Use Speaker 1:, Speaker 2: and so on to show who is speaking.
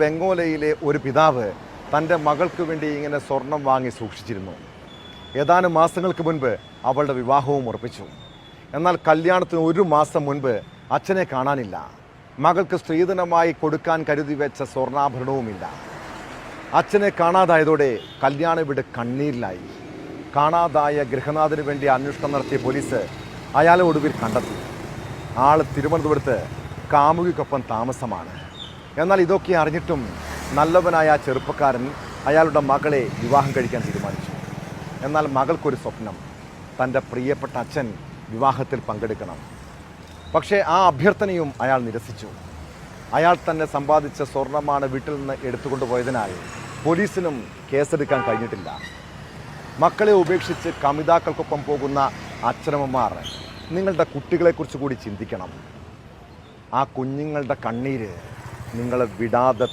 Speaker 1: വെങ്ങോലയിലെ ഒരു പിതാവ് തന്റെ മകൾക്ക് വേണ്ടി ഇങ്ങനെ സ്വർണം വാങ്ങി സൂക്ഷിച്ചിരുന്നു. ഏതാനും മാസങ്ങൾക്ക് മുൻപ് അവളുടെ വിവാഹവും ഉറപ്പിച്ചു. എന്നാൽ കല്യാണത്തിന് ഒരു മാസം മുൻപ് അച്ഛനെ കാണാനില്ല. മകൾക്ക് സ്ത്രീധനമായി കൊടുക്കാൻ കരുതി വെച്ച സ്വർണാഭരണവുമില്ല. അച്ഛനെ കാണാതായതോടെ കല്യാണ വീട് കണ്ണീരിലായി. കാണാതായ ഗൃഹനാഥന് വേണ്ടി അന്വേഷണം നടത്തിയ പോലീസ് അയാളെ ഒടുവിൽ കണ്ടെത്തി. ആൾ തിരുവനന്തപുരത്ത് കാമുകിക്കൊപ്പം താമസമാണ്. എന്നാൽ ഇതൊക്കെ അറിഞ്ഞിട്ടും നല്ലവനായ ആ ചെറുപ്പക്കാരൻ അയാളുടെ മകളെ വിവാഹം കഴിക്കാൻ തീരുമാനിച്ചു. എന്നാൽ മകൾക്കൊരു സ്വപ്നം തന്റെ പ്രിയപ്പെട്ട അച്ഛൻ വിവാഹത്തിൽ പങ്കെടുക്കണം. പക്ഷേ ആ അഭ്യർത്ഥനയും അയാൾ നിരസിച്ചു. അയാൾ തന്നെ സമ്പാദിച്ച സ്വർണമാണ് വീട്ടിൽ നിന്ന് എടുത്തുകൊണ്ടുപോയതിനാൽ പോലീസിനും കേസെടുക്കാൻ കഴിഞ്ഞിട്ടില്ല. മക്കളെ ഉപേക്ഷിച്ച് കമിതാക്കൾക്കൊപ്പം പോകുന്ന അച്ഛനമ്മമാർ നിങ്ങളുടെ കുട്ടികളെക്കുറിച്ച് കൂടി ചിന്തിക്കണം. ആ കുഞ്ഞുങ്ങളുടെ കണ്ണീര് നിങ്ങളെ വിടാതെ